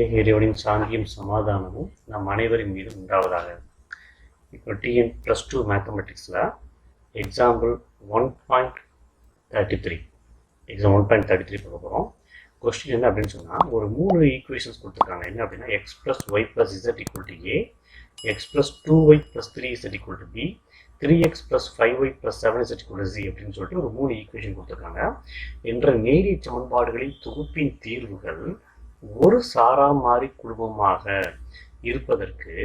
ஏக இறைவனின் சாந்தியும் சமாதானமும் நம் அனைவரின் மீதும் உண்டாவதாக. இப்போ TN plus two மேத்தமெட்டிக்ஸில் example one point thirty three exam one point thirty three பார்க்க போகிறோம் கொஸ்டின் என்ன அப்படின்னு சொன்னால் ஒரு மூணு ஈக்குவேஷன்ஸ் கொடுத்துருக்காங்க. என்ன அப்படின்னா x plus y plus z equal to a x plus two y plus three z equal to b three x plus five y plus seven z equal g அப்படின்னு சொல்லிட்டு ஒரு மூணு ஈக்குவேஷன் கொடுத்துருக்காங்க. என்ற நேரிய சமன்பாடுகளின் தொகுப்பின் தீர்வுகள் ஒரு சாரா மாறி குழுமமாக இருப்பதற்கு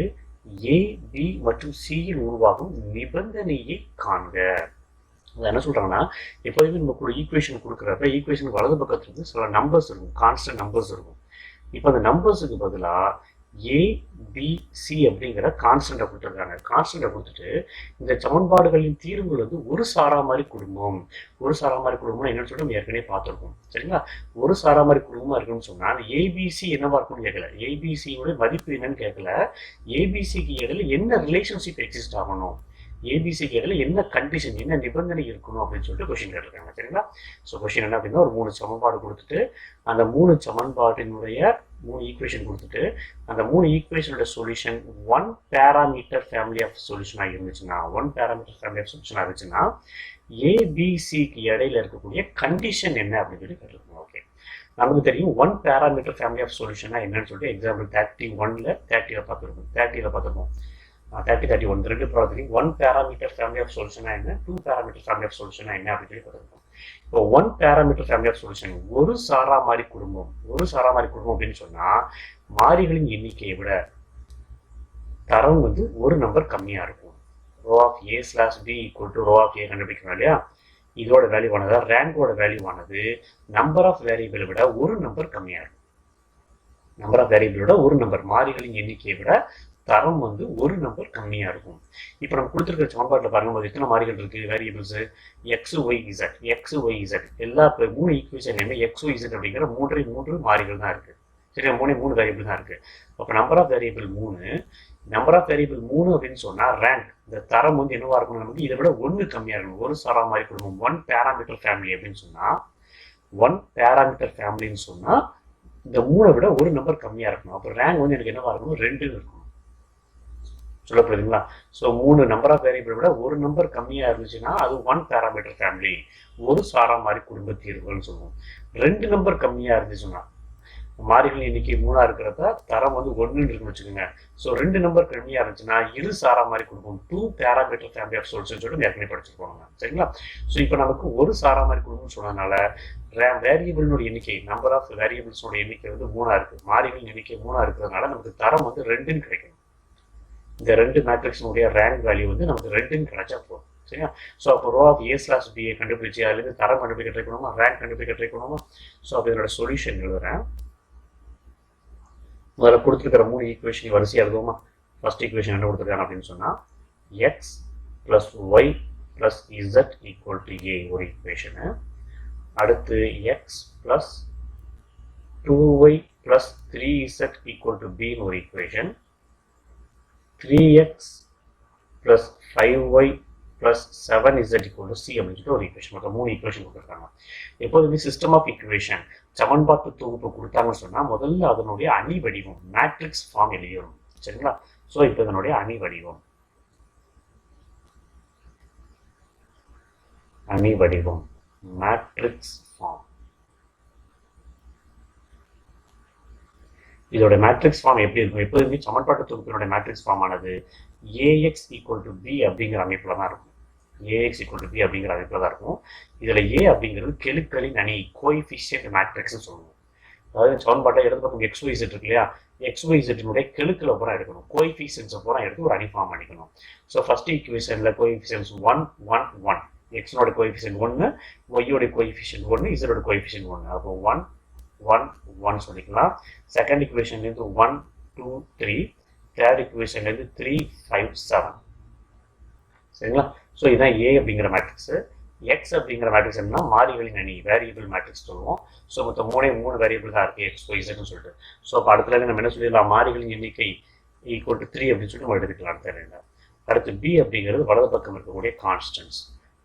ஏ பி மற்றும் சியில் உருவாகும் நிபந்தனையை காண்க. என்ன சொல்றாங்கன்னா எப்போதுமே நம்ம ஈக்குவேஷன் கொடுக்குறப்ப ஈக்குவேஷன் வலது பக்கத்துலேருந்து சில நம்பர்ஸ் இருக்கும் கான்ஸ்டன்ட் நம்பர்ஸ் இருக்கும். இப்போ அந்த நம்பர்ஸுக்கு பதிலாக ஏ பி சி அப்படிங்கிற கான்ஸ்டண்ட்டை கொடுத்துருக்காங்க. கான்ஸ்டண்ட்டை கொடுத்துட்டு இந்த சமன்பாடுகளின் தீர்வுகள் வந்து ஒரு சாரா மாதிரி குடும்பம். ஒரு சாரா மாதிரி குடும்பம்னா என்னன்னு சொல்லிட்டு நம்ம ஏற்கனவே பார்த்துருக்கோம். சரிங்களா? ஒரு சாரா மாதிரி குடும்பமாக இருக்குன்னு சொன்னால் அந்த ஏபிசி என்னவா இருக்கும்னு கேட்கல. ஏபிசியோட மதிப்பு என்னன்னு கேட்கல. ஏபிசிக்கு இடையில என்ன ரிலேஷன்ஷிப் எக்ஸிஸ்ட் ஆகணும்? ஏபிசிக்கு இடையில என்ன கண்டிஷன் என்ன நிபந்தனை இருக்கணும் அப்படின்னு சொல்லிட்டு கொஸ்டின் கேட்டிருக்காங்க. சரிங்களா? ஸோ கொஸ்டின் என்ன அப்படின்னா ஒரு மூணு சமன்பாடு கொடுத்துட்டு அந்த மூணு சமன்பாட்டினுடைய மூணு ஈக்குவேஷன் கொடுத்துட்டு அந்த மூணு ஈக்குவேஷனோட solution one parameter family of சொல்யூஷனாக இருந்துச்சுன்னா ஒன் பேராமீட்டர் ஃபேமிலி ஆஃப் சொல்யூஷனாக இருந்துச்சுன்னா ஏபிசிக்கு இடையில இருக்கக்கூடிய கண்டிஷன் என்ன அப்படின்னு சொல்லி கேட்டிருக்கோம் ஓகே நமக்கு தெரியும் ஒன் பேராமீட்டர் ஃபேமிலி ஆஃப் சொல்யூஷனா என்னன்னு சொல்லிட்டு எக்ஸாம்பிள் தேர்ட்டி ஒன்ல தேர்ட்டியில் பார்த்துருக்கோம். தேர்ட்டியில் பார்த்துருக்கோம். தேர்ட்டி தேர்ட்டி ஒன் ரெண்டு ப்ராப்ளத்தையும் ஒன் பேராமீட்டர் ஃபேமிலி ஆஃப் சொல்யூஷனா என்ன? டூ பேராமீட்டர் ஃபேமிலி ஆஃப் சொல்யூஷனா என்ன அப்படின்னு சொல்லி பார்த்துருக்கோம் இப்போ one parameter family of solution ஒரு சாரா மாதிரி குடும்பம் ஒரு சாரா மாதிரி குடும்பம் அப்படின்னு சொன்னா மாறிகளின் எண்ணிக்கையை விட தரம் வந்து ஒரு நம்பர் கம்மியா இருக்கும். Rho of a slash b equal to rho of a கண்டுபிடிக்கணும் இல்லையா? இதோட வேல்யூ ஆனது ரேங்கோட வேல்யூ ஆனது நம்பர் ஆஃப் வேரியபிளை விட ஒரு நம்பர் கம்மியா இருக்கும். நம்பர் ஆஃப் வேரியபிளோட ஒரு நம்பர் மாறிகளின் எண்ணிக்கையை விட தரம் வந்து ஒரு நம்பர் கம்மியாக இருக்கும். இப்போ நம்ம கொடுத்துருக்க சமன்பாட்டில் பாருங்க எத்தனை மாறிகள் இருக்குது variables x y z x y z எல்லா இப்போ மூணு ஈக்குவேஷன்லையுமே எக்ஸ் ஒய் இசட் அப்படிங்கிற மூன்றே மூன்று மாறிகள் தான் இருக்குது சரியா? மூணே மூணு வேரியபிள் தான் இருக்குது அப்போ நம்பர் ஆஃப் வேரியபிள் மூணு. நம்பர் ஆஃப் வேரியபிள் மூணு அப்படின்னு சொன்னால் ரேங்க் இந்த தரம் வந்து என்னவாக இருக்கணும் நமக்கு? இதை விட ஒன்று கம்மியாக இருக்கணும். ஒரு சாரா மாதிரி குடும்பம் ஒன் பேராமீட்டர் ஃபேமிலி அப்படின்னு சொன்னால் ஒன் பேராமீட்டர் ஃபேமிலின்னு சொன்னால் இந்த மூணை விட ஒரு நம்பர் கம்மியாக இருக்கணும். அப்போ ரேங்க் வந்து எனக்கு என்னவாக இருக்கணும்? ரெண்டு இருக்கணும். சொல்லப்படுதுங்களா? ஸோ மூணு நம்பர் ஆஃப் வேரியபிள் விட ஒரு நம்பர் கம்மியாக இருந்துச்சுன்னா அது ஒன் பேராமீட்டர் ஃபேமிலி ஒரு சாரா மாதிரி குடும்ப தீர்வுகள்னு சொல்லுவோம். ரெண்டு நம்பர் கம்மியாக இருந்துச்சுன்னா மாறிகள் எண்ணிக்கை மூணா இருக்கிறப்ப தரம் வந்து ஒன்றுன்னு இருக்குன்னு வச்சுக்கோங்க. ஸோ ரெண்டு நம்பர் கம்மியாக இருந்துச்சுன்னா இரு சாரா மாதிரி குடும்பம் two parameter family of solution சொல்லிட்டு ஏற்கனவே படிச்சிருப்போம் சரிங்களா? ஸோ இப்போ நமக்கு ஒரு சாரா மாதிரி கொடுக்கணும்னு சொன்னதுனால வேரியபிள்னோட எண்ணிக்கை நம்பர் ஆஃப் வேரியபிள்ஸோட எண்ணிக்கை வந்து மூணா இருக்குது மாறிகளின் எண்ணிக்கை மூணா இருக்கிறதுனால நமக்கு தரம் வந்து ரெண்டுன்னு கிடைக்கும். இந்த ரெண்டு மேட்ரிக்ஸினுடைய ரேங்க் வேல்யூ வந்து நமக்கு ரெண்டுன்னு கிடைச்சா போதும் சரியா? ஸோ அப்போ rho of a slash b a கண்டுபிடிச்சி அதுலேருந்து தரம் கண்டுபிடிக்க ட்ரை பண்ணுமா ரேங்க் கண்டுபிடிக்க ட்ரை பண்ணுமா ஸோ அப்போ இதோட சொல்யூஷன் எழுதுறேன். முதல்ல கொடுத்துருக்கிற மூணு ஈக்குவேஷன் வரிசையாக இருக்குமா ஃபர்ஸ்ட் ஈக்குவேஷன் என்ன கொடுத்துருக்காங்க அப்படின்னு சொன்னால் x plus y plus z equal to a ஒரு ஈக்குவேஷனு அடுத்து x plus two y plus three z equal to பின்னு ஒரு equation 3x plus 5y plus 7z equal to c அப்படின்னு சொல்லிட்டு ஒரு ஈக்குவேஷன் மொத்தம் மூணு ஈக்குவேஷன் கொடுத்துருக்காங்க. எப்போதுமே சிஸ்டம் ஆஃப் ஈக்குவேஷன் சமன்பாட்டு தொகுப்பு கொடுத்தாங்கன்னு சொன்னால் முதல்ல அதனுடைய அணி வடிவம் மேட்ரிக்ஸ் ஃபார்ம் எழுதிடும் சரிங்களா? ஸோ இப்போ இதனுடைய அணி வடிவம். அணி வடிவம் மேட்ரிக்ஸ் ஃபார்ம் இதோட மேட்ரிக்ஸ் ஃபார்ம் எப்படி இருக்கும்? எப்போதுமே சமன்பாட்டு தொகுப்பினோட மேட்ரிக்ஸ் ஃபார்ம் ஆனது a x equal to b அப்படிங்கிற அமைப்பில் தான் இருக்கும். ஏஎக்ஸ் ஈக்குவல் டு பி அப்படிங்கிற அமைப்பில் தான் இருக்கும். இதில் ஏ அப்படிங்கிறது கெழுக்களின் அணி கோஎஃபிஷியன்ட் மேட்ரிக்ஸ்னு சொல்லுவோம். அதாவது சமன்பாட்டை இடது பக்கம் எக்ஸ் ஒய்செட் இருக்கு இல்லையா? எக்ஸ் ஒய் கெழுக்கில் கெழுக்களை பூரா எடுக்கணும். கோஎஃபிஷியன்ஸை பூரா எடுத்து ஒரு அணி ஃபார்ம் பண்ணிக்கணும். ஸோ ஃபஸ்ட் ஈக்குவேஷனில் கோஎஃபிஷியன்ஸ் ஒன் ஒன் ஒன் எக்ஸனோட கோஎஃபிஷியன்ட் ஒன்று ஒய்யோட கோஎஃபிஷியன்ட் ஒன்று இசரோட கோஎஃபிஷியன்ட் ஒன்று அப்போ ஒன் ஒன் ஒன் சொல்லிக்கலாம் செகண்ட் இக்குவேஷன்லேருந்து ஒன் டூ த்ரீ தேர்ட் இக்குவேஷன்லேருந்து த்ரீ ஃபைவ் செவன் சரிங்களா? ஸோ இதுதான் ஏ அப்படிங்கிற மேட்ரிக்ஸு எக்ஸ் அப்படிங்கிற மேட்ரிக்ஸ் என்ன மாறிகளின் அணி வேரியபிள் மேட்ரிக்ஸ் சொல்லுவோம். ஸோ மொத்தம் மூணே மூணு வேரியபிள் தான் இருக்குது எக்ஸ் ஒய்ஸ்னு சொல்லிட்டு. ஸோ அப்போ அடுத்த நம்ம என்ன சொல்லிடலாம்? மாறிகளின் எண்ணிக்கை ஈக்குவல் டு த்ரீ அப்படின்னு சொல்லிட்டு நம்ம எடுத்துக்கலாம் அடுத்த அடுத்து பி அப்படிங்கிறது வலது பக்கம் இருக்கக்கூடிய கான்ஸ்டன்ஸ்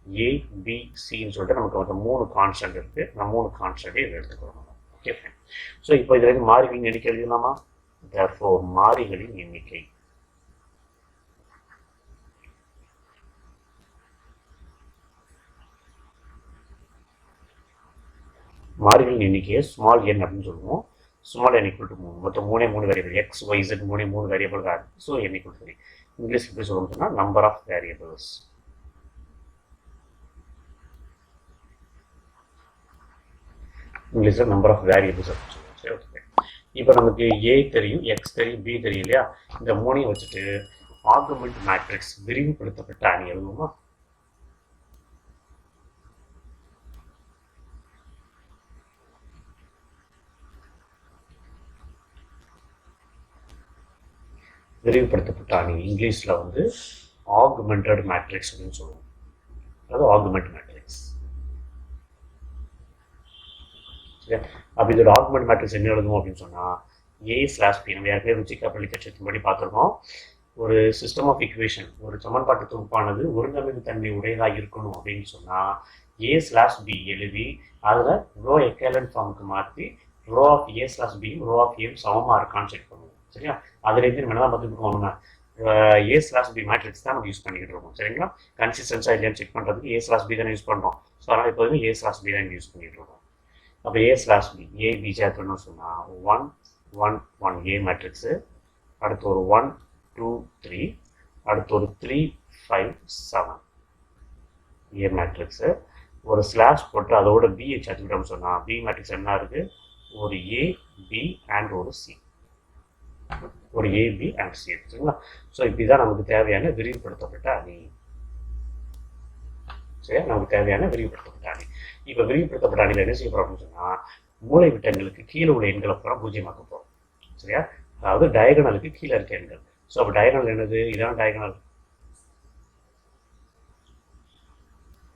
ஏ பி சின்னு சொல்லிட்டு நமக்கு மொத்தம் மூணு கான்ஸ்டன்ட் இருக்குது நம்ம மூணு கான்ஸ்டன்ட்டை இதை எடுத்துக்கிறோம் ஓகே ஸோ இப்போ இதுல இருந்து மாறிகளின் எண்ணிக்கை எழுதலாமா therefore மாறிகளின் எண்ணிக்கை. மாறிகளின் எண்ணிக்கையை ஸ்மால் என் அப்படின்னு சொல்லுவோம். ஸ்மால் என் ஈக்குவல் டு மூணு. மொத்தம் மூணே மூணு வேரியபிள் எக்ஸ் ஒய் இசட் மூணே மூணு வேரியபிள் தான் so n equal three English எப்படி சொல்லணும்னு சொன்னால் நம்பர் ஆஃப் வேரியபிள்ஸ் இங்கிலீஷில் நம்பர் ஆஃப் வேரியபிள்ஸ் அப்படின்னு சொல்லுவோம் சரி ஓகே இப்போ நமக்கு ஏ தெரியும் எக்ஸ் தெரியும் பி தெரியும் இல்லையா? இந்த மூணையும் வச்சுட்டு ஆர்குமெண்ட் மேட்ரிக்ஸ் விரிவுபடுத்தப்பட்ட அணி எழுதுவோமா? விரிவுபடுத்தப்பட்ட அணி இங்கிலீஷில் வந்து ஆகுமெண்டட் மேட்ரிக்ஸ் அப்படின்னு சொல்லுவோம். அதாவது ஆகுமெண்ட் மேட்ரிக்ஸ் அப்படி இதோட ஆகுமெண்ட் மேட்ரிக்ஸ் என்ன எழுதும் அப்படின்னு சொன்னால் ஏ ஸ்லாஷ் பி நம்ம ஏற்கனவே ருச்சி கப்பலி கட்சத்தின்படி பார்த்துருக்கோம். ஒரு சிஸ்டம் ஆஃப் இக்குவேஷன் ஒரு சமன்பாட்டு தொகுப்பானது ஒருங்கமைப்பு தன்மை உடையதாக இருக்கணும் அப்படின்னு சொன்னால் ஏ ஸ்லாஷ் பி எழுதி அதில் ரோ எக்கேலன் ஃபார்முக்கு மாற்றி ரோ ஆஃப் ஏ ஸ்லாஷ் பியும் ரோ ஆஃப் ஏம் சமமாக இருக்கான்னு செக் பண்ணுவோம். சரியா? அதுலேருந்து நம்ம என்ன பார்த்துட்டு போகணும்னா ஏ ஸ்லாஷ் பி மேட்ரிக்ஸ் தான் நம்ம யூஸ் பண்ணிக்கிட்டு இருக்கோம். சரிங்களா? கன்சிஸ்டன்ஸாக இல்லையான்னு செக் பண்ணுறதுக்கு ஏ ஸ்லாஷ் பி தானே யூஸ் பண்ணுறோம் ஸோ அதனால் எப்போதுமே ஏ ஸ்லாஷ் பி தான் யூஸ் பண்ணிகிட்டு இருக்கோம். அப்போ a slash b a b சொன்னால் one one one a matrix அடுத்து ஒரு ஒன் டூ த்ரீ அடுத்து ஒரு three five seven a matrix ஒரு ஸ்லாஷ் போட்டு அதோட பியை சேர்த்துக்கிட்டோம்னு சொன்னால் பி மேட்ரிக்ஸ் என்ன இருக்குது ஒரு ஏ பி அண்ட் ஒரு சி ஒரு ஏபி அண்ட் சி சரிங்களா? ஸோ இப்படிதான் நமக்கு தேவையான விரிவுபடுத்தப்பட்ட அணி. சரியா? நமக்கு தேவையான விரிவுபடுத்தப்பட்ட அணி. இப்போ விரிவுபடுத்தப்பட்ட அணியில் என்ன செய்ய போறோம் அப்படின்னு சொன்னால் மூளை விட்டங்களுக்கு கீழே உள்ள எண்களை பூரா பூஜ்ஜியமாக்க போகிறோம் சரியா? அதாவது டயகனலுக்கு கீழே இருக்க எண்கள். ஸோ அப்போ டயகனல் என்னது? இதான் டயகனல்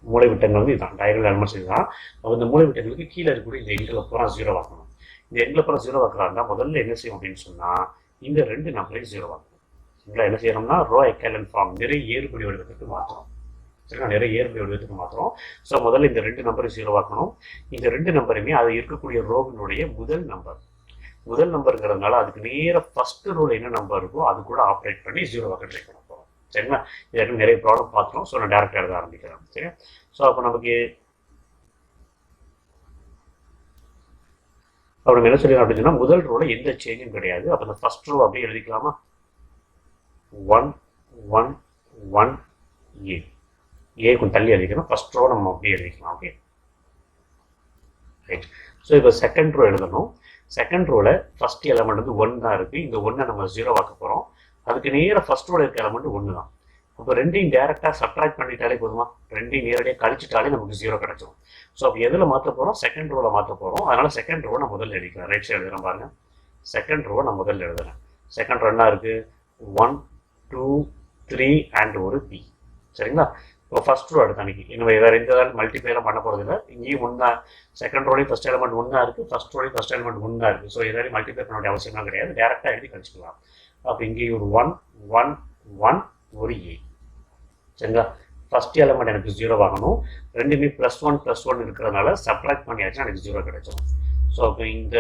மூளை விட்டங்கள் வந்து இதுதான். டயகனல் எலமெண்ட்ஸ் இதுதான். அப்போ இந்த மூளை விட்டங்களுக்கு கீழே இருக்கக்கூடிய இந்த எண்களை பூரா ஜீரோ ஆக்கணும் இந்த எண்களை பூரா ஜீரோ ஆக்குறாங்க முதல்ல என்ன செய்யும் அப்படின்னு சொன்னால் இந்த ரெண்டு நம்பரையும் ஜீரோ ஆக்கணும் சரிங்களா என்ன செய்யணும்னா ரோ எக்கலன் ஃபார்ம் நிறைய ஏறுபடி வடிவத்துக்கு மாற்றணும். சரிங்களா நிறைய ஏர்மை வடிவத்துக்கு மாற்றுறோம் ஸோ முதல்ல இந்த ரெண்டு நம்பரையும் ஜீரோ இந்த ரெண்டு நம்பருமே அது இருக்கக்கூடிய ரோவினுடைய முதல் நம்பர் முதல் நம்பருங்கிறதுனால அதுக்கு நேர ஃபர்ஸ்ட் ரோல் என்ன நம்பர் இருக்கோ அது கூட ஆப்ரேட் பண்ணி ஜீரோவாக்க ட்ரை பண்ண போகிறோம் சரிங்களா? இதற்கு நிறைய ப்ராப்ளம் பார்த்துரும் ஸோ நான் டேரக்டாக எழுத ஆரம்பிக்கிறேன். சரி ஸோ அப்போ நமக்கு அப்போ நம்ம என்ன சொல்லிடலாம் அப்படின்னு சொன்னால் முதல் ரோல எந்த சேஞ்சும் கிடையாது. அப்போ இந்த ஃபஸ்ட் ரோ அப்படியே எழுதிக்கலாமா? One one one a a கொஞ்சம் தள்ளி எழுதிக்கணும் ஃபஸ்ட் ரோ நம்ம அப்படியே எழுதிக்கலாம் ஓகே ரைட் ஸோ இப்போ செகண்ட் ரோ எழுதணும். செகண்ட் ரோவில் ஃபஸ்ட் எலமெண்ட் வந்து ஒன் தான் இருக்குது இந்த ஒன்றை நம்ம ஜீரோ ஆக்க போகிறோம் அதுக்கு நேராக ஃபஸ்ட் ரோவில் இருக்க எலமெண்ட் ஒன்று தான். அப்போ ரெண்டையும் டேரெக்டாக சப்ட்ராக்ட் பண்ணிட்டாலே போதுமா? ரெண்டையும் நேரடியாக கழிச்சிட்டாலே நமக்கு ஜீரோ கிடச்சிரும். ஸோ அப்போ எதில் மாற்ற போகிறோம் செகண்ட் ரோவில் மாற்ற போகிறோம் அதனால் செகண்ட் ரோ நான் முதல்ல எழுதிக்கிறேன் ரைட் சைடு எழுதுறேன் பாருங்கள் செகண்ட் ரோ நான் முதல்ல எழுதுகிறேன் செகண்ட் ரோ என்ன இருக்குது ஒன் டூ த்ரீ அண்ட் ஒரு பி சரிங்களா? இப்போ ஃபர்ஸ்ட் ரோ எடுத்து அன்றைக்கி இன்னும் வேறு எந்த மல்டிப்ளேலாம் பண்ண போகிறது இல்லை இங்கேயும் ஒன்றா செகண்ட் ரோலையும் ஃபஸ்ட் எலமெண்ட் ஒன்றா இருக்குது ஃபஸ்ட் ரோலையும் ஃபஸ்ட் எலமெண்ட் ஒன்றா இருக்குது ஸோ எதாவது மல்டிப்ளை பண்ண வேண்டிய அவசியமாக கிடையாது. டேரெக்டாக எழுதி கழிச்சிக்கலாம். அப்போ இங்கேயும் ஒரு ஒன் ஒன் ஒன் ஒரு ஏ சரிங்களா? ஃபர்ஸ்ட் எலமெண்ட் எனக்கு ஜீரோ வாங்கணும். ரெண்டுமே ப்ளஸ் ஒன் ப்ளஸ் ஒன் இருக்கிறதுனால சப்ராக்ட் பண்ணியாச்சுன்னா எனக்கு ஜீரோ கிடைச்சிடும் ஸோ அப்போ இந்த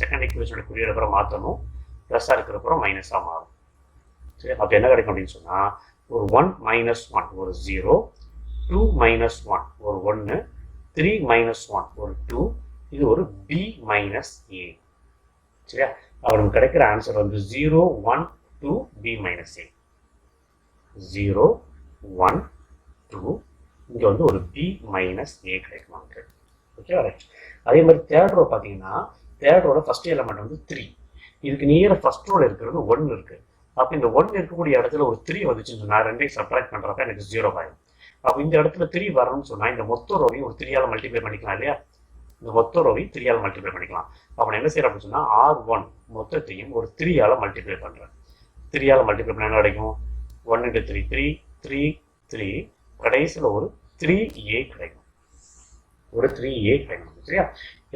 செகண்ட் ஈக்குவேஷனோட குறியீடு அப்புறம் மாற்றணும் ப்ளஸ்ஸாக இருக்கிறப்பறம் மைனஸாக மாறும். சரி அப்போ என்ன கிடைக்கும் அப்படின்னு சொன்னால் ஒரு ஒன் மைனஸ் ஒன் ஒரு ஜீரோ டூ மைனஸ் ஒன் ஒரு ஒன்று த்ரீ மைனஸ் ஒன் ஒரு டூ இது ஒரு பி மைனஸ் ஏ சரியா? அவனுக்கு கிடைக்கிற ஆன்சர் வந்து zero one two b minus a zero one two இங்கே வந்து ஒரு பி மைனஸ் ஏ கிடைக்கும் நமக்கு. ஓகேவா ரைட் அதே மாதிரி தேர்ட் ரோ பார்த்தீங்கன்னா தேர்ட் ரோட ஃபர்ஸ்ட் எலமெண்ட் வந்து த்ரீ இதுக்கு நியர் ஃபஸ்ட் ரோல இருக்கிறது ஒன்று இருக்குது அப்போ இந்த ஒன் இருக்கக்கூடிய இடத்துல ஒரு த்ரீ வந்துச்சுன்னு சொன்னால் ரெண்டையும் சப்ராக்ட் பண்ணுறப்ப எனக்கு ஜீரோ ஆயிடும் அப்போ இந்த இடத்துல த்ரீ வரணும்னு சொன்னால் இந்த மொத்த ரோவையும் ஒரு த்ரீயால் மல்டிப்ளை பண்ணிக்கலாம் இல்லையா? இந்த மொத்த ரோவையும் த்ரீயால் மல்டிப்ளை பண்ணிக்கலாம். அப்போ நான் என்ன செய்கிறேன் அப்படின்னு சொன்னால் ஆர் ஒன் மொத்தத்தையும் ஒரு த்ரீயால் மல்டிப்ளை பண்ணுறேன் த்ரீயால் மல்டிப்ளை பண்ண என்ன கிடைக்கும்? One into three three three three கடைசியில் ஒரு த்ரீ ஏ கிடைக்கும். ஒரு த்ரீ ஏ கிடைக்கும் சரியா?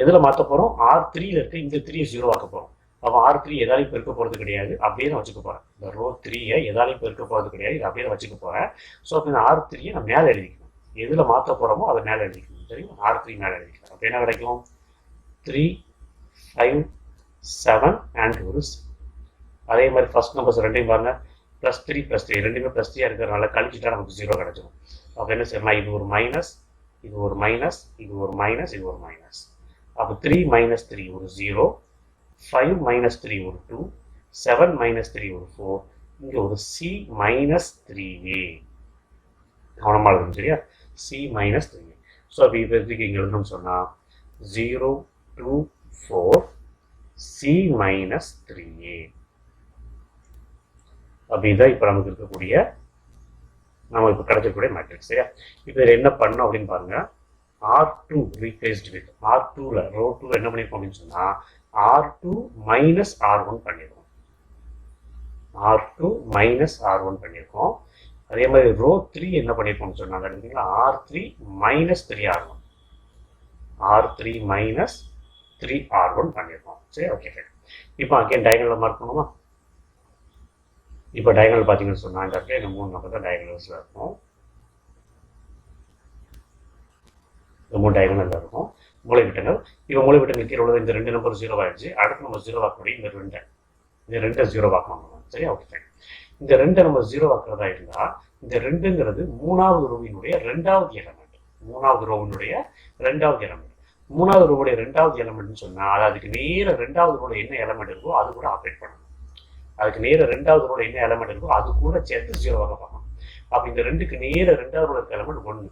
எதில் மாற்ற போகிறோம் ஆர் த்ரீயில் இருக்க இந்த த்ரீ ஜீரோ ஆக்க போகிறோம் அப்போ ஆர் த்ரீ எதாலையும் பெருக்க போகிறது கிடையாது. அப்படியே நான் வச்சுக்க போகிறேன் இந்த ரோ த்ரீயை எதாலையும் பெருக்க போகிறது கிடையாது. இது அப்படியே நான் வச்சுக்க போகிறேன் ஸோ அப்போ இந்த ஆர் த்ரீயை நான் மேலே எழுதிக்கணும். எதில் மாற்ற போகிறோமோ அதை மேலே எழுதிக்கணும். சரிங்களா? ஆர் த்ரீ மேலே எழுதிக்கலாம். அப்போ என்ன கிடைக்கும்? த்ரீ ஃபைவ் செவன் அண்ட் ஒரு அதே மாதிரி ஃபர்ஸ்ட் நம்பர்ஸ் ரெண்டையும் பாருங்க. ப்ளஸ் த்ரீ ப்ளஸ் த்ரீ ரெண்டுமே ப்ளஸ் த்ரீயாக இருக்கிறனால கழிச்சுட்டா நமக்கு ஜீரோ கிடச்சிடும் அப்போ என்ன செய்யணும் இது ஒரு மைனஸ் இது ஒரு மைனஸ் இது ஒரு மைனஸ் இது ஒரு மைனஸ் அப்போ த்ரீ மைனஸ் த்ரீ ஒரு ஜீரோ ஃபைவ் மைனஸ் த்ரீ ஒரு டூ செவன் மைனஸ் த்ரீ ஒரு ஃபோர் இங்கே ஒரு சி மைனஸ் த்ரீ ஏ கவனமாக இருக்கும் சரியா? C minus three a so அப்போ இப்போ இதுக்கு இங்கே எழுதணும்னு சொன்னால் zero two four c minus three a அப்போ தான் இப்போ நமக்கு இருக்கக்கூடிய நம்ம இப்போ கிடைச்சக்கூடிய மேட்ரிக்ஸ் சரியா? இப்போ இதில் என்ன பண்ணோம் அப்படின்னு பாருங்க. R two replaced with r டூவில் ரோ டூ என்ன பண்ணியிருக்கோம் அப்படின்னு சொன்னால் r two minus r one பண்ணியிருக்கோம் r two minus r one பண்ணியிருக்கோம் அதே மாதிரி ரோ த்ரீ என்ன பண்ணியிருக்கோம்னு சொன்னாங்க பார்த்தீங்களா r three minus three r one r three minus three r one பண்ணியிருக்கோம் சரி ஓகே ஃபைன் இப்போ அகேன் டயகனல் மார்க் பண்ணுமா இப்போ டயகனல் பார்த்தீங்கன்னு சொன்னால் இந்த இந்த மூணு நம்பர் தான் டயகனல்ஸில் இருக்கும். இந்த மூணு டயகனலில் இருக்கும். மூளைவிட்டங்கள் இப்போ மூளைவிட்டங்கள் கீழே உள்ளது. இந்த ரெண்டு நம்பர் ஜீரோ ஆயிடுச்சு அடுத்து நம்ம ஜீரோ ஆக்கக்கூடிய இந்த ரெண்டு. இந்த ரெண்டை ஜீரோ ஆக்கணும் சரி ஓகே இந்த ரெண்டை நம்ம ஜீரோ இருந்தால் இந்த ரெண்டுங்கிறது மூணாவது ரோவினுடைய ரெண்டாவது எலமெண்ட் மூணாவது ரோவினுடைய ரெண்டாவது எலமெண்ட் மூணாவது ரோவுடைய ரெண்டாவது எலமெண்ட்னு சொன்னால் அது அதுக்கு நேர ரெண்டாவது ரோட என்ன எலமெண்ட் இருக்கோ அது கூட ஆப்ரேட் பண்ணணும். அதுக்கு நேர ரெண்டாவது ரோட என்ன எலமெண்ட் இருக்கோ அது கூட சேர்த்து ஜீரோவாக பார்க்கணும் அப்போ இந்த ரெண்டுக்கு நேர ரெண்டாவது ரோட எலமெண்ட் ஒன்று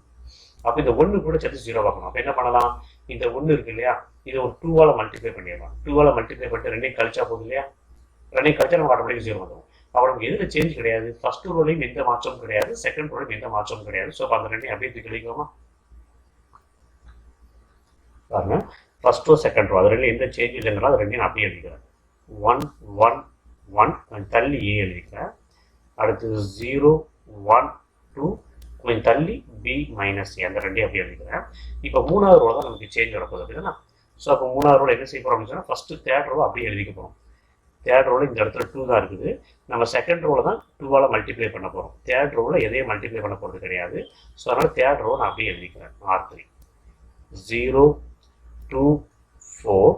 அப்போ இந்த ஒன்று கூட சேர்த்து ஜீரோ பார்க்கணும் அப்போ என்ன பண்ணலாம்? இந்த ஒன்று இருக்கு இல்லையா? இதை ஒரு டூவால் மல்டிப்ளை பண்ணிடலாம். டூவால் மல்டிப்ளை பண்ணிட்டு ரெண்டையும் கழிச்சா போதும் இல்லையா? ரெண்டையும் கழிச்சா நம்ம ஆட்டோமேட்டிக் ஜீரோ வந்துடும் அப்போ நமக்கு எதில் சேஞ்ச் கிடையாது? ஃபர்ஸ்ட் ரோலையும் எந்த மாற்றமும் கிடையாது. செகண்ட் ரோலையும் எந்த மாற்றமும் கிடையாது. ஸோ அந்த ரெண்டையும் அப்படியே தூக்கி கழிக்கலாமா பாருங்க. ஃபர்ஸ்ட் ரோ செகண்ட் ரோ அது ரெண்டு எந்த சேஞ்ச் இல்லைங்கிறோம் அது ரெண்டையும் அப்படியே எழுதிக்கிறேன் ஒன் ஒன் ஒன் தள்ளி ஏ எழுதிக்கிறேன். அடுத்து ஜீரோ ஒன் டூ கொஞ்சம் தள்ளி பி மைனஸ் ஏ அந்த ரெண்டையும் அப்படியே எழுதிக்கிறேன். இப்போ மூணாவது ரோ தான் நமக்கு சேஞ்ச் வரப்போகுது அப்படின்னா ஸோ அப்போ மூணாவது ரோல என்ன செய்ய போகிறோம் அப்படின்னு சொன்னால் ஃபஸ்ட்டு தேர்ட் ரோ அப்படியே எழுதிக்க போகிறோம் தேர்ட் ரோல இந்த இடத்துல டூ தான் இருக்குது. நம்ம செகண்ட் ரோல தான் டூவால் மல்டிப்ளை பண்ண போகிறோம் தேர்ட் ரோவில் எதையும் மல்டிப்ளை பண்ண போகிறது கிடையாது. ஸோ அதனால் தேர்ட் ரோ நான் அப்படியே எழுதிக்கிறேன். R three zero two four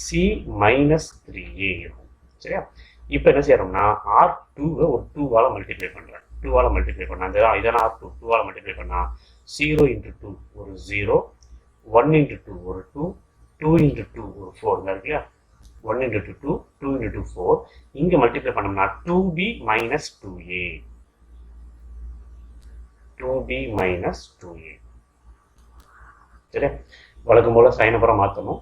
c minus three a இருக்கும் சரியா? இப்போ என்ன செய்யறோம்னா ஆர் டூவை ஒரு டூவால் மல்டிப்ளை பண்ணுறேன் டூவால் மல்டிப்ளை பண்ணால் அந்த இதெல்லாம் டூ டூவால் மல்டிப்ளை பண்ணால் ஜீரோ இன்ட்டு டூ ஒரு ஜீரோ ஒன் இன்ட்டு டூ ஒரு டூ டூ இன்ட்டு டூ ஒரு ஃபோர் இருக்கு இல்லையா one into two two two into two four இங்கே மல்டிப்ளை பண்ணோம்னா two b minus two a two b minus two a சரியா வழக்கம் போல் சைனப்புறம் மாற்றணும்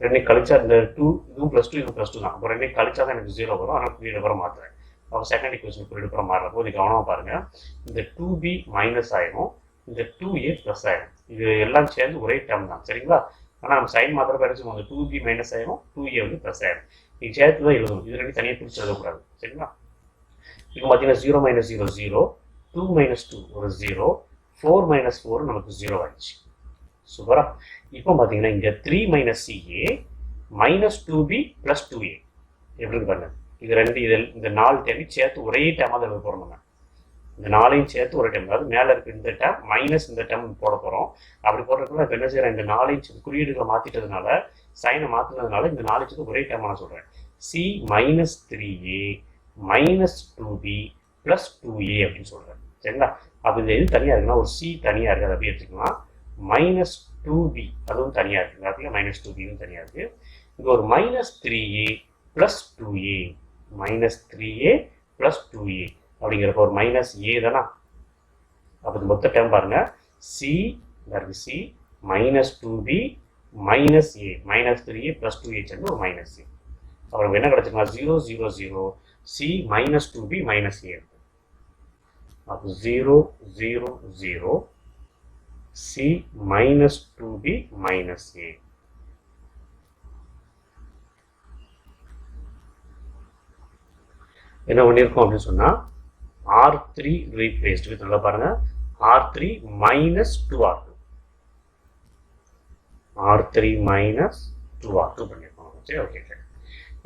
ரெண்டையும் கழிச்சா இந்த டூ இதுவும் ப்ளஸ் டூ இதுவும் ப்ளஸ் டூ தான் அப்புறம் ரெண்டையும் கழிச்சா தான் எனக்கு ஜீரோ வரும் ஆனால் பீரியட் அப்புறம் மாற்றுறேன் அவர் செகண்ட் இக்குவேஷன் எடுக்கிற மாதிரி இருக்கும் இது கவனமாக பாருங்கள் இந்த டூ பி மைனஸ் ஆயிரும். இந்த டூ ஏ ப்ளஸ் ஆயிரும். இது எல்லாம் சேர்ந்து ஒரே டேர்ம் தான். சரிங்களா? ஆனால் நம்ம சைன் மாத்திரம் கிடைச்சோம் அந்த டூ பி மைனஸ் ஆயிரும். டூ ஏ வந்து ப்ளஸ் ஆயிரும். நீங்கள் சேர்த்து தான் எழுதணும். இது ரெண்டு தனியாக பிரிச்சு எழுதக்கூடாது. சரிங்களா? இப்போ பார்த்தீங்கன்னா zero minus zero zero two minus two ஒரு ஜீரோ ஃபோர் மைனஸ் ஃபோர் நமக்கு ஜீரோ ஆயிடுச்சு. சூப்பரா இப்போ பார்த்தீங்கன்னா இங்கே three minus c a minus two b plus two a எப்படி பண்ணு இது ரெண்டு இதில் இந்த நாலு டேமையும் சேர்த்து ஒரே டேமாக தான் போகிறோம் நம்ம இந்த நாளையும் சேர்த்து ஒரு டைம் அதாவது மேலே இருக்க இந்த டேம் மைனஸ் இந்த டேம் போட போகிறோம் அப்படி போடுறதுக்குள்ள இப்போ என்ன செய்கிறேன் இந்த நாளையும் குறியீடுகளை மாற்றிட்டதுனால சைனை மாற்றினதுனால இந்த நாளைக்கு சேர்த்து ஒரே டைமாக நான் சொல்கிறேன் c minus three a minus two b plus two a அப்படின்னு சொல்கிறேன் சரிங்களா? அப்போ இந்த இது தனியாக இருக்குன்னா ஒரு சி தனியாக இருக்குது அதை அப்படியே எடுத்துக்கலாம். மைனஸ் டூ பி அதுவும் தனியாக இருக்குது அப்படியே மைனஸ் டூ பியும் தனியாக இருக்குது இங்கே ஒரு minus three a plus two a minus three a plus two a அப்படிங்கிறப்ப ஒரு மைனஸ் ஏ தானா? அப்போ மொத்த டைம் பாருங்க. சி இருக்கு c minus two b minus a minus three a plus two a சேர்ந்து ஒரு மைனஸ் ஏ அப்புறம் என்ன கிடச்சிருக்கா zero zero zero c minus two b minus a இருக்கு. அப்போ zero zero zero c minus two b minus a என்ன பண்ணியிருக்கோம் அப்படின்னு சொன்னால் ஆர் த்ரீ ரீப்ளேஸ்ட் வித் நல்லா பாருங்கள் r three minus two r two r three minus two r two பண்ணியிருக்கோம். சரி ஓகே சார்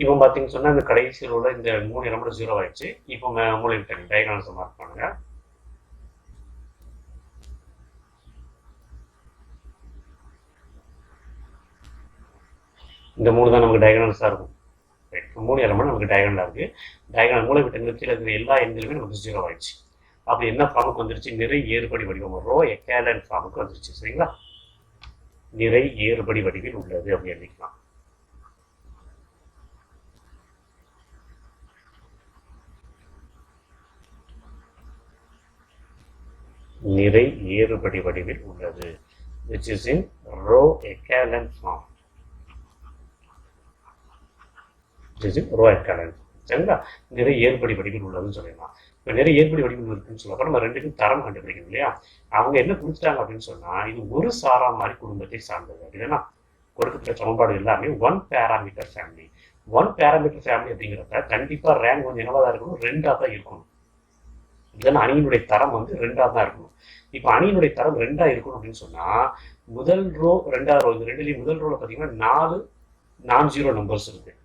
இப்போ பார்த்தீங்கன்னு சொன்னால் இந்த கடைசியில் உள்ள இந்த மூணு எலமெண்ட் ஜீரோ ஆயிடுச்சு. இப்போ மூணு டைம் டயக்ராம்ஸ் மார்க் பண்ணுங்க. இந்த மூணு தான் நமக்கு டயகனல்ஸாக இருக்கும். மூணு எலமெண்ட் நமக்கு டயகனலாக இருக்குது டயகனல் மூலம் விட்டு இருக்கிற எல்லா எண்களுமே நமக்கு ஜீரோ ஆயிடுச்சு. அப்படி என்ன ஃபார்முக்கு வந்துருச்சு? நிறை ஏறுபடி வடிவம் ரோ எக்கேலன் ஃபார்முக்கு வந்துருச்சு. சரிங்களா? நிறை ஏறுபடி வடிவில் உள்ளது அப்படி எழுதிக்கலாம். நிறை ஏறுபடி வடிவில் உள்ளது which is in row echelon form. Which is சரிங்களா நிறைய ஏற்படி வடிவில் உள்ளதுன்னு சொல்லிடலாம். இப்போ நிறைய ஏற்படி வடிவம் இருக்குன்னு சொல்லப்போ நம்ம ரெண்டுக்கும் தரம் கண்டுபிடிக்கணும் இல்லையா? அவங்க என்ன குறிச்சிட்டாங்க அப்படின்னு சொன்னால் இது ஒரு சாரா மாதிரி குடும்பத்தை சார்ந்தது. அப்படின்னா கொடுக்கப்பட்ட சமன்பாடு எல்லாமே one parameter family one parameter family அப்படிங்கிறப்ப கண்டிப்பாக ரேங்க் வந்து என்னவாக தான் இருக்கணும்? ரெண்டாக தான் இருக்கணும். இல்லைன்னா அணியினுடைய தரம் வந்து ரெண்டாக தான் இருக்கணும். இப்போ அணியினுடைய தரம் ரெண்டாக இருக்கணும் அப்படின்னு சொன்னால் முதல் ரோ ரெண்டாவது ரோ இந்த ரெண்டுலேயும் முதல் ரோவில் பார்த்தீங்கன்னா நாலு நான் ஜீரோ நம்பர்ஸ் இருக்குது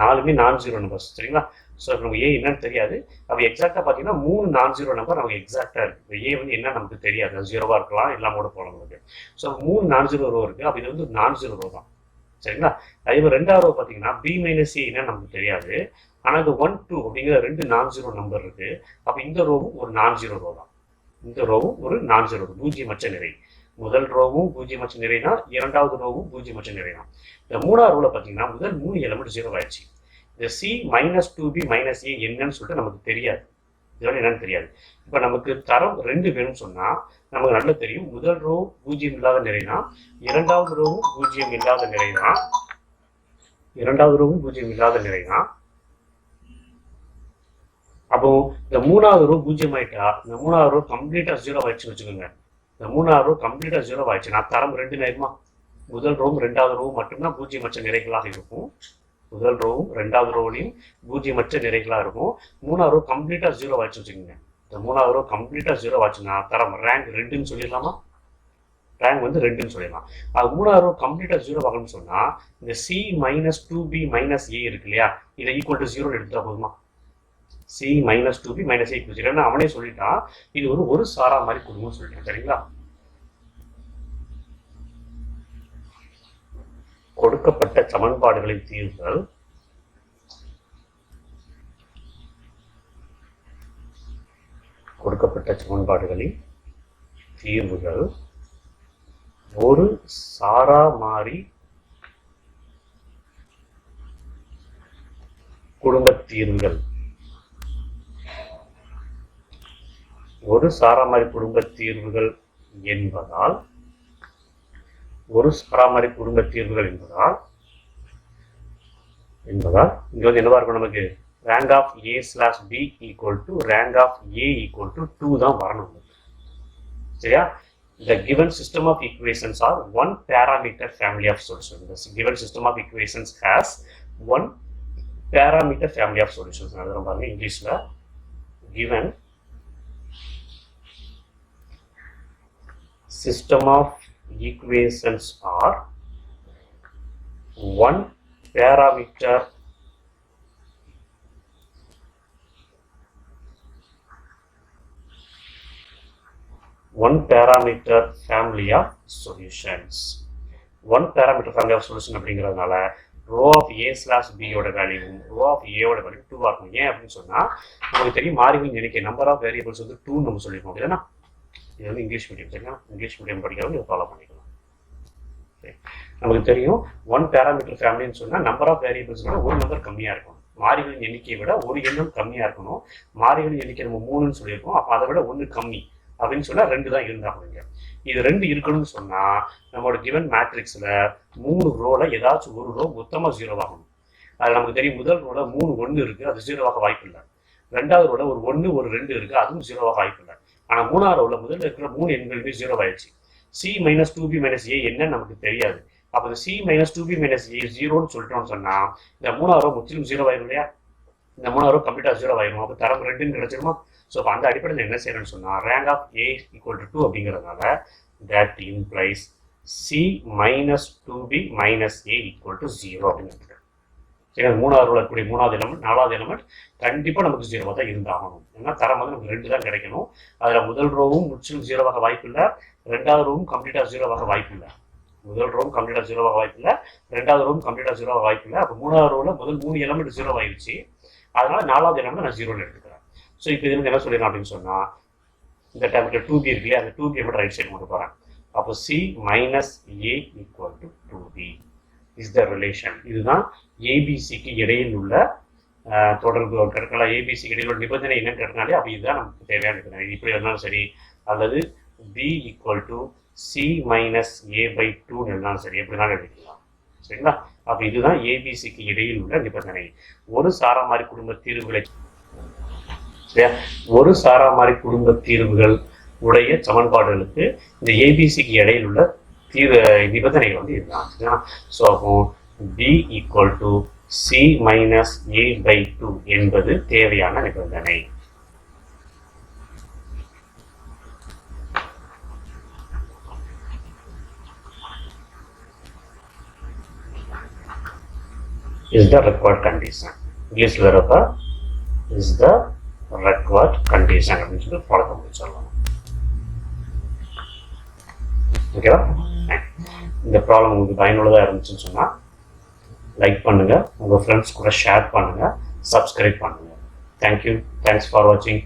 நாலுமே நான் ஜீரோ நம்பர்ஸ் சரிங்களா ஸோ நமக்கு ஏ என்னன்னு தெரியாது. அப்போ எக்ஸாக்டாக பார்த்தீங்கன்னா மூணு நான் ஜீரோ நம்பர் நமக்கு எக்ஸாக்டாக இருக்குது ஏ வந்து என்ன நமக்கு தெரியாது. ஜீரோவாக இருக்கலாம் எல்லாம் கூட போகலாம் நமக்கு. ஸோ மூணு நான் ஜீரோ ரோ இருக்குது அப்போ இது வந்து நான் ஜீரோ ரோ தான். சரிங்களா? அதே மாதிரி ரெண்டாவது ரோ பார்த்தீங்கன்னா பி மைனஸ் ஏ என்ன நமக்கு தெரியாது. ஆனால் இது ஒன் டூ அப்படிங்கிற ரெண்டு நான் ஜீரோ நம்பர் இருக்குது அப்போ இந்த ரோவும் ஒரு நான் ஜீரோ ரோ தான். இந்த ரோவும் ஒரு நான் ஜீரோ ரோ பூஜ்ஜியமற்ற நிறை. முதல் ரோவும் பூஜ்ஜியமற்ற நிறைனா இரண்டாவது ரோவும் பூஜ்ஜியமற்ற நிறை தான் இந்த மூணாவது ரோவில் பார்த்தீங்கன்னா முதல் மூணு எலமெண்ட் ஜீரோ ஆயிடுச்சு. இந்த c minus two b minus a என்னன்னு சொல்லிட்டு நமக்கு தெரியாது. இதோட என்னன்னு தெரியாது. இப்போ நமக்கு தரம் ரெண்டு வேணும்னு சொன்னால் நமக்கு நல்லா தெரியும். முதல் ரோ பூஜ்ஜியம் இல்லாத நிறைனா இரண்டாவது ரோவும் பூஜ்ஜியம் இல்லாத நிறைனா இரண்டாவது ரோவும் பூஜ்ஜியம் இல்லாத நிறைனா அப்போ இந்த மூணாவது ரோ பூஜ்ஜியம் ஆயிட்டா இந்த மூணாவது ரோ கம்ப்ளீட்டா ஜீரோ ஆயிடுச்சுன்னு வச்சுக்கோங்க. மூணாவது ரோ கம்ப்ளீட்டாக ஜீரோ ஆயிடுச்சு. நான் தரம் ரெண்டு நேரமா முதல் ரோவும் ரெண்டாவது ரோவும் மட்டும்தான் பூஜ்ஜியமற்ற நிறைகளாக இருக்கும். முதல் ரோவும் ரெண்டாவது ரோலையும் பூஜ்ஜியமற்ற நிறைகளாக இருக்கும். மூணாவது ரோ கம்ப்ளீட்டாக ஜீரோ ஆச்சு வச்சுக்கோங்க. இந்த மூணாவது ரோ கம்ப்ளீட்டாக ஜீரோ ஆச்சுன்னா தரம் ரேங்க் ரெண்டுன்னு சொல்லிடலாமா? ரேங்க் வந்து ரெண்டுன்னு சொல்லிடலாம். அது மூணாவது ரோ கம்ப்ளீட்டாக ஜீரோ ஆகணும்னு சொன்னால் இந்த c minus two b minus a இருக்கு இல்லையா? இதை ஈக்குவல் டு ஜீரோன்னு எடுத்துட்டா போதுமா? C minus two b minus a equal அவனே சொல்லிட்டான் இது ஒரு ஒரு சாரா மாதிரி கொடுங்கன்னு சொல்லிட்டேன் சரிங்களா? கொடுக்கப்பட்ட சமன்பாடுகளின் தீர்வுகள் கொடுக்கப்பட்ட சமன்பாடுகளின் தீர்வுகள் ஒரு சாரா மாறி குடும்ப தீர்வுகள். ஒரு சாராமாரி குடும்ப தீர்வுகள் என்பதால் ஒரு சாராமாரி குடும்ப தீர்வுகள் என்பதால் என்பதால் இங்க வந்து என்னவா இருக்கும் நமக்கு rank of a slash b equal to rank of a equal to two தான் வரணும் சரியா the given system of equations are one parameter family of solutions the given system of equations has one parameter family of solutions அது பாருங்க இங்கிலீஷ்ல given system of equations are one parameter one parameter family of solutions. One parameter family of solution அப்படிங்கிறதுனால row of A slash பியோட வேல்யூவும் row of ஏவோட value two இருக்கும் ஏன் அப்படின்னு சொன்னால் நமக்கு தெரியும் மாறிகள் நினைக்க நம்பர் ஆஃப் வேரியபிள்ஸ் வந்து டூ நம்ம சொல்லியிருக்கோம் அப்படின்னா இது வந்து இங்கிலீஷ் மீடியம் சரியா இங்கிலீஷ் மீடியம் படிக்கிறவங்க இதை ஃபாலோ பண்ணிக்கலாம். நமக்கு தெரியும் ஒன் பேராமீட்டர் ஃபேமிலின்னு சொன்னால் நம்பர் ஆஃப் வேரியபிள்ஸ் விட ஒரு நம்பர் கம்மியாக இருக்கணும் மாறிகளின் எண்ணிக்கையை விட ஒரு எண்ணம் கம்மியாக இருக்கணும். மாறிகளின் எண்ணிக்கை நம்ம மூணுன்னு சொல்லியிருக்கோம். அப்போ அதை விட ஒன்று கம்மி அப்படின்னு சொன்னால் ரெண்டு தான் இருந்தாங்க இது ரெண்டு இருக்கணும்னு சொன்னால் நம்மளோட கிவன் மேட்ரிக்ஸில் மூணு ரோவில் ஏதாச்சும் ஒரு ரோ மொத்தமாக ஜீரோவாகணும் அது நமக்கு தெரியும் முதல் ரோல மூணு ஒன்று இருக்குது அது ஜீரோவாக வாய்ப்பு இல்லை ரெண்டாவது ரோவில் ஒரு ஒன்று ஒரு ரெண்டு இருக்குது அதுவும் ஜீரோவாக வாய்ப்பு இல்லை ஆனால் மூணாவது உள்ள முதல்ல இருக்கிற மூணு எண்களுமே ஜீரோ ஆயிடுச்சு. C minus two b minus a என்னன்னு நமக்கு தெரியாது. அப்போ இந்த c minus two b minus a ஜீரோன்னு சொல்லிட்டோம்னு சொன்னால் இந்த மூணாவது முற்றிலும் ஜீரோ ஆயிரும் இல்லையா? இந்த மூணாவது ரோ கம்ப்ளீட்டாக ஜீரோ ஆயிரும். அப்போ தரம் ரெண்டுன்னு கிடைச்சிருமா? ஸோ அப்போ அந்த அடிப்படையில் என்ன செய்யறேன்னு சொன்னால் rank of a equal to two அப்படிங்கிறதுனால that implies c minus two b minus a equal to zero அப்படிங்கிறது. ஏன்னா மூணாவது ரோல இருக்கக்கூடிய மூணாவது எலமெண்ட் நாலாவது எலமெண்ட் கண்டிப்பாக நமக்கு ஜீரோவாக தான் இருந்தாகணும். ஏன்னா தரம் வந்து நமக்கு ரெண்டு தான் கிடைக்கணும். அதில் முதல் ரோவும் முற்றிலும் ஜீரோவாக வாய்ப்பு இல்லை. ரெண்டாவது ரோவும் கம்ப்ளீட்டாக ஜீரோவாக வாய்ப்பு இல்லை. முதல் ரோம் கம்ப்ளீட்டாக ஜீரோவாக வாய்ப்பு இல்லை. ரெண்டாவது ரோம் கம்ப்ளீட்டாக ஜீரோவாக வாய்ப்பு இல்லை. அப்போ மூணாவது ரோவில் முதல் மூணு எலமெண்ட் ஜீரோ ஆயிடுச்சு அதனால் நாலாவது எலமெண்ட் நான் ஜீரோவில் எடுத்துக்கிறேன். ஸோ இப்போ இது வந்து என்ன சொல்லிடணும் அப்படின்னு சொன்னால் இந்த டேப்லெட் டூ பி இருக்குல்லையா அந்த டூ பி மட்டும் ரைட் சைடு கொண்டு போகிறேன் அப்போ c minus a equal to two b is the relation இதுதான் ஏபிசிக்கு இடையில் உள்ள தொடர்பு கேட்கலாம் ஏபிசிக்கு இடையில் உள்ள நிபந்தனை என்னன்னு கேட்டனாலே அப்போ இதுதான் நமக்கு தேவையான நிபந்தனை. இப்படி இருந்தாலும் சரி அல்லது b equal to c minus a by two இருந்தாலும் சரி எப்படினாலும் எடுக்கலாம் சரிங்களா? அப்போ இதுதான் ஏபிசிக்கு இடையில் உள்ள நிபந்தனை. ஒரு சாராமாரி குடும்ப தீர்வுகளை சரியா? ஒரு சாராமாரி குடும்ப தீர்வுகள் உடைய சமன்பாடுகளுக்கு இந்த ஏபிசிக்கு இடையில் உள்ள தீர நிபந்தனைகள் வந்து இதுதான் ஸோ அப்போ b equal to c minus a by two என்பது தேவையான நிபந்தனை. Is the required condition. இங்கிலீஷில் வரப்ப இஸ் த ரெக்வர்ட் கண்டிஷன் அப்படின்னு சொல்லி பழக்கம் முடிச்சிடலாம் ஓகேவா இந்த ப்ராப்ளம் உங்களுக்கு பயனுள்ளதாக இருந்துச்சுன்னு சொன்னால் லைக் பண்ணுங்கள் உங்கள் ஃப்ரெண்ட்ஸ் கூட ஷேர் பண்ணுங்கள் சப்ஸ்கிரைப் பண்ணுங்கள் தேங்க்யூ தேங்க்ஸ் ஃபார் வாட்சிங்